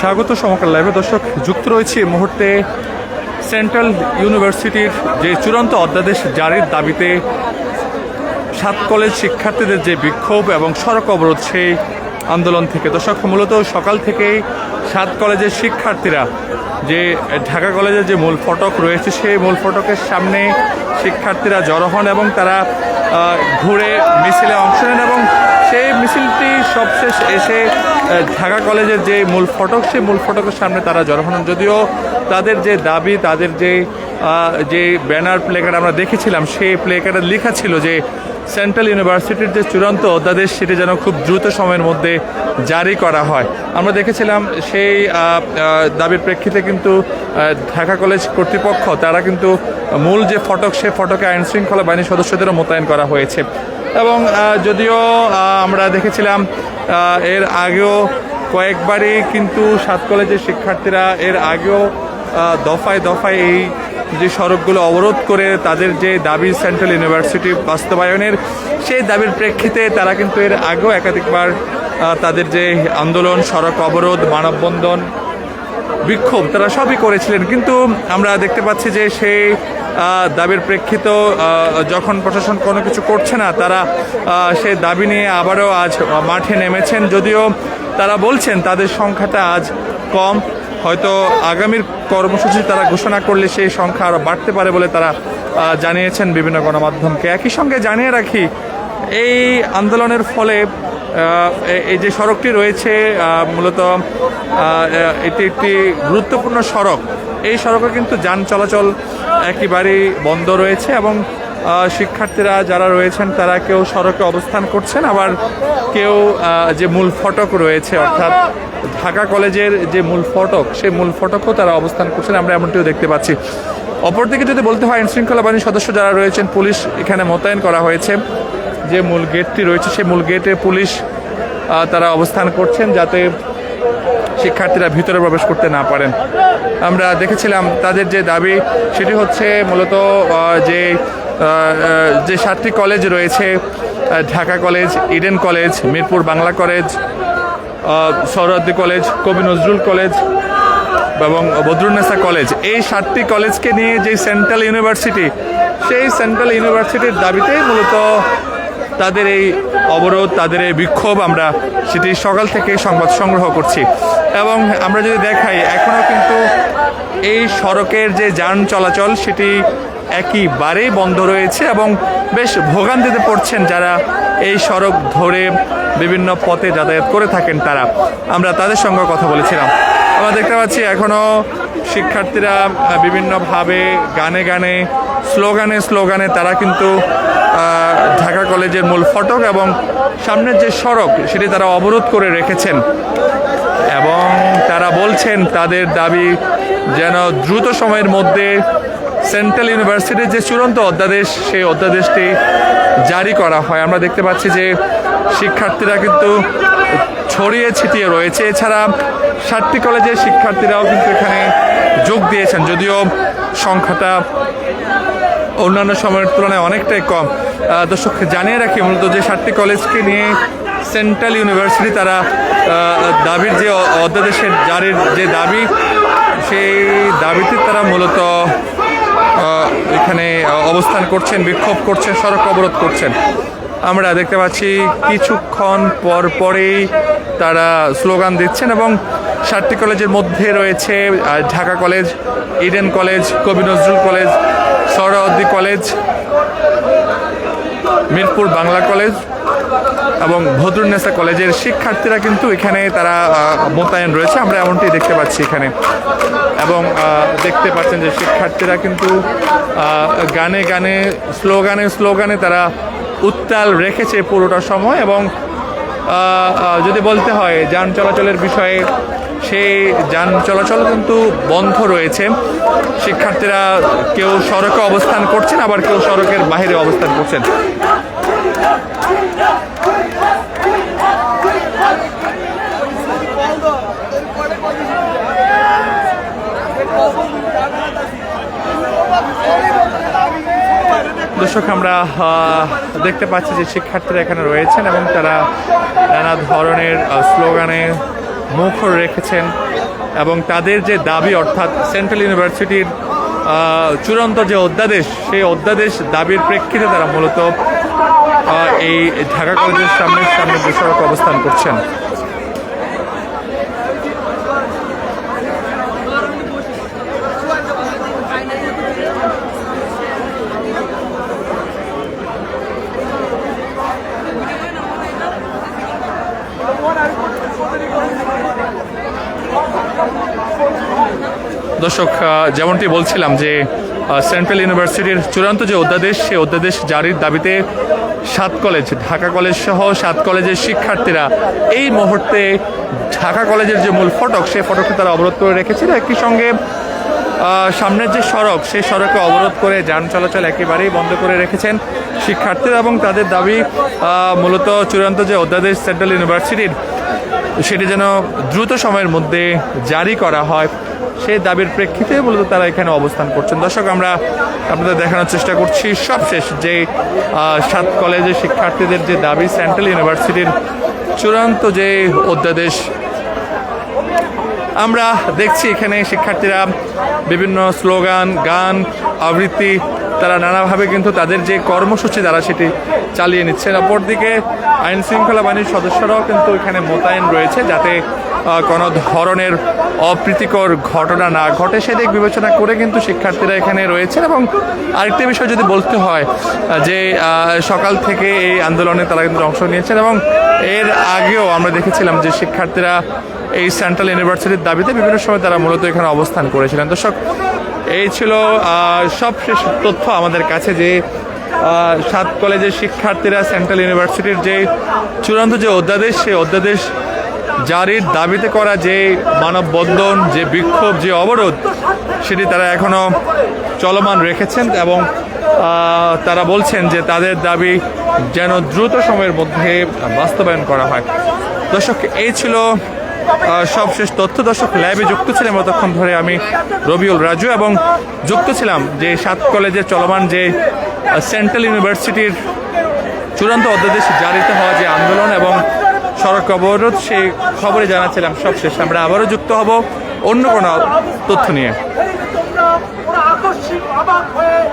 স্বাগত সমকাল লাইভে। দর্শক, যুক্ত রয়েছে এই মুহূর্তে সেন্ট্রাল ইউনিভার্সিটির যে চূড়ান্ত অধ্যাদেশ জারির দাবিতে সাত কলেজ শিক্ষার্থীদের যে বিক্ষোভ এবং সড়ক অবরোধ সেই আন্দোলন থেকে। দর্শক, মূলত সকাল থেকেই সাত কলেজের শিক্ষার্থীরা, যে ঢাকা কলেজের যে মূল ফটক রয়েছে, সেই মূল ফটকের সামনে শিক্ষার্থীরা জড়ো হন এবং তারা ঘুরে মিছিলে অংশ নেন এবং সেই মিছিলটি সবশেষ এসে ঢাকা কলেজের যে মূল ফটক, সেই মূল ফটকের সামনে তারা জড়ো হন। যদিও তাদের যে দাবি, তাদের যে যে ব্যানার প্লেকার্ড আমরা দেখেছিলাম, সেই প্লেকার্ডে লেখা ছিল যে, সেন্ট্রাল ইউনিভার্সিটির যে চূড়ান্ত অধ্যাদেশ, সেটি যেন খুব দ্রুত সময়ের মধ্যে জারি করা হয়। আমরা দেখেছিলাম আহ, দাবির প্রেক্ষিতে কিন্তু ঢাকা কলেজ কর্তৃপক্ষ তারা কিন্তু মূল যে ফটক সে ফটকে আইন শৃঙ্খলা বাহিনীর সদস্যদেরও মোতায়েন করা হয়েছে। এবং যদিও আমরা দেখেছিলাম এর আগেও কয়েকবারই কিন্তু সাত কলেজের শিক্ষার্থীরা এর আগেও দফায় দফায় এই যে সড়কগুলো অবরোধ করে তাদের যে দাবি সেন্ট্রাল ইউনিভার্সিটি বাস্তবায়নের সেই দাবির প্রেক্ষিতে তারা কিন্তু এর আগেও একাধিকবার তাদের যে আন্দোলন, সড়ক অবরোধ, মানববন্ধন, বিক্ষোভ, তারা সবই করেছিলেন। কিন্তু আমরা দেখতে পাচ্ছি যে সেই দাবির প্রেক্ষিত যখন প্রশাসন কোনো কিছু করছে না, তারা সেই দাবি নিয়ে আবারও আজ মাঠে নেমেছেন। যদিও তারা বলছেন তাদের সংখ্যাটা আজ কম, হয়তো আগামীর কর্মসূচি তারা ঘোষণা করলে সেই সংখ্যা আরও বাড়তে পারে বলে তারা জানিয়েছেন বিভিন্ন গণমাধ্যমকে। একই সঙ্গে জানিয়ে রাখি এই আন্দোলনের ফলে এই যে সড়কটি রয়েছে মূলত এটি একটি গুরুত্বপূর্ণ সড়ক। এই সড়কে কিন্তু যান চলাচল একেবারেই বন্ধ রয়েছে এবং শিক্ষার্থীরা যারা রয়েছেন, তারা কেউ সড়কে অবস্থান করছেন, আবার কেউ যে মূল ফটক রয়েছে, অর্থাৎ ঢাকা কলেজের যে মূল ফটক, সেই মূল ফটকও তারা অবস্থান করছেন, আমরা এমনটিও দেখতে পাচ্ছি। অপরদিকে যদি বলতে হয়, আইনশৃঙ্খলা বাহিনীর সদস্য যারা রয়েছেন, পুলিশ এখানে মোতায়েন করা হয়েছে। যে মূল গেটটি রয়েছে, সেই মূল গেটে পুলিশ তারা অবস্থান করছেন যাতে শিক্ষার্থীরা ভিতরে প্রবেশ করতে না পারেন। আমরা দেখেছিলাম তাদের যে দাবি, সেটি হচ্ছে মূলত যে যে সাতটি কলেজ রয়েছে Dhaka college, Eden college, Mirpur Bangla college Suhrawardy college, Kabi Nazrul college এবং বদরুন্নেসা কলেজ। এই সাতটি কলেজকে নিয়ে যে সেন্ট্রাল ইউনিভার্সিটি, সেই সেন্ট্রাল ইউনিভার্সিটির দাবিতেই মূলত তাদের এই অবরোধ, তাদের এই বিক্ষোভ আমরা সেটি সকাল থেকে সংবাদ সংগ্রহ করছি। এবং আমরা যদি দেখাই, এখনও কিন্তু এই সড়কের যে যান চলাচল, সেটি একইবারেই বন্ধ রয়েছে এবং বেশ ভোগান্তিতে পড়ছেন যারা এই সড়ক ধরে বিভিন্ন পথে যাতায়াত করে থাকেন তারা। আমরা তাদের সঙ্গে কথা বলেছিলাম। আমরা দেখতে পাচ্ছি এখনও শিক্ষার্থীরা বিভিন্নভাবে গানে গানে, স্লোগানে স্লোগানে তারা কিন্তু ঢাকা কলেজের মূল ফটক এবং সামনের যে সড়ক, সেটি তারা অবরোধ করে রেখেছেন। এবং তারা বলছেন তাদের দাবি যেন দ্রুত সময়ের মধ্যে সেন্ট্রাল ইউনিভার্সিটির যে চূড়ান্ত অধ্যাদেশ, সেই অধ্যাদেশটি জারি করা হয়। আমরা দেখতে পাচ্ছি যে শিক্ষার্থীরা কিন্তু ছড়িয়ে ছিটিয়ে রয়েছে। এছাড়া সাতটি কলেজের শিক্ষার্থীরাও কিন্তু এখানে যোগ দিয়েছেন। যদিও সংখ্যাটা অন্যান্য সময়ের তুলনায় অনেকটাই কম। দর্শক, জানিয়ে রাখি মূলত যে সাতটি কলেজকে নিয়ে সেন্ট্রাল ইউনিভার্সিটি তারা দাবির যে অধ্যাদেশের জারির যে দাবি, সেই দাবিতে তারা মূলত এখানে অবস্থান করছেন, বিক্ষোভ করছেন, সড়ক অবরোধ করছেন। আমরা দেখতে পাচ্ছি কিছুক্ষণ পর পরেই তারা স্লোগান দিচ্ছেন এবং সাতটি কলেজের মধ্যে রয়েছে Dhaka college Eden college, Kabi Nazrul college Suhrawardy college, Mirpur Bangla college এবং ভদ্রুন্নেসা কলেজের শিক্ষার্থীরা কিন্তু এখানে তারা মোতায়েন রয়েছে। আমরা এমনটি দেখতে পাচ্ছি এখানে। এবং দেখতে পাচ্ছেন যে শিক্ষার্থীরা কিন্তু গানে গানে, স্লোগানে স্লোগানে তারা উত্তাল রেখেছে পুরোটা সময় এবং যদি বলতে হয় যান চলাচলের বিষয়ে, সেই যান চলাচল কিন্তু বন্ধ রয়েছে। শিক্ষার্থীরা কেউ সড়কে অবস্থান করছেন, আবার কেউ সড়কের বাইরে অবস্থান করছেন। দর্শক, আমরা দেখতে পাচ্ছি যে শিক্ষার্থীরা এখানে রয়েছেন এবং তারা নানা ধরনের স্লোগানে মুখর রেখেছেন এবং তাদের যে দাবি, অর্থাৎ সেন্ট্রাল ইউনিভার্সিটির চূড়ান্ত যে অধ্যাদেশ, সেই অধ্যাদেশ দাবির প্রেক্ষিতে তারা মূলত এই ঢাকা কলেজের সামনে সামনে বেসরক অবস্থান করছেন। দর্শক যেমনটি বলছিলাম যে সেন্ট্রাল ইউনিভার্সিটির চূড়ান্ত যে অধ্যাদেশ, সেই অধ্যাদেশ জারির দাবিতে সাত কলেজ ঢাকা কলেজ সহ সাত কলেজের শিক্ষার্থীরা এই মুহূর্তে ঢাকা কলেজের যে মূল ফটক, সেই ফটকটি তারা অবরোধ করে রেখেছিল। একই সঙ্গে সামনের যে সড়ক, সেই সড়কে অবরোধ করে যান চলাচল একেবারেই বন্ধ করে রেখেছেন শিক্ষার্থীরা এবং তাদের দাবি মূলত চূড়ান্ত যে অধ্যাদেশ সেন্ট্রাল ইউনিভার্সিটির, সেটি যেন দ্রুত সময়ের মধ্যে জারি করা হয়। সেই দাবির প্রেক্ষিতে মূলত তারা এখানে অবস্থান করছেন। দর্শক, আমরা আপনাদের দেখানোর চেষ্টা করছি সবশেষ যে সাত কলেজের শিক্ষার্থীদের যে দাবি, সেন্ট্রাল ইউনিভার্সিটির চূড়ান্ত যে অধ্যাদেশ আমরা দেখছি এখানে শিক্ষার্থীরা বিভিন্ন স্লোগান, গান, আবৃত্তি, তারা নানাভাবে কিন্তু তাদের যে কর্মসূচি তারা সেটি চালিয়ে নিচ্ছেন। অপরদিকে আইন শৃঙ্খলা বাহিনীর সদস্যরাও কিন্তু এখানে মোতায়েন রয়েছে যাতে কোনো ধরনের অপ্রীতিকর ঘটনা না ঘটে। সেদিক বিবেচনা করে কিন্তু শিক্ষার্থীরা এখানে রয়েছেন এবং আরেকটি বিষয় যদি বলতে হয়, যে সকাল থেকে এই আন্দোলনে তারা কিন্তু অংশ নিয়েছেন এবং এর আগেও আমরা দেখেছিলাম যে শিক্ষার্থীরা এই সেন্ট্রাল ইউনিভার্সিটির দাবিতে বিভিন্ন সময় তারা মূলত এখানে অবস্থান করেছিলেন। দর্শক, এই ছিল সবশেষ তথ্য আমাদের কাছে যে সাত কলেজের শিক্ষার্থীরা সেন্ট্রাল ইউনিভার্সিটির যে চূড়ান্ত যে অধ্যাদেশ, সেই অধ্যাদেশ জারির দাবিতে করা যে মানববন্ধন, যে বিক্ষোভ, যে অবরোধ, সেটি তারা এখনও চলমান রেখেছেন এবং তারা বলছেন যে তাদের দাবি যেন দ্রুত সময়ের মধ্যে বাস্তবায়ন করা হয়। দর্শক, এই ছিল সবশেষ তথ্য দর্শক ল্যাবে যুক্ত ছিলাম, এতক্ষণ ধরে আমি রবিউল রাজু এবং যুক্ত ছিলাম যে সাত কলেজে চলমান যে সেন্ট্রাল ইউনিভার্সিটির চূড়ান্ত অধ্যাদেশ জারিতে হওয়া যে আন্দোলন এবং সড়ক অবরোধ সেই খবরে জানাচ্ছিলাম সবশেষ। আমরা আবারও যুক্ত হব অন্য কোনো তথ্য নিয়ে।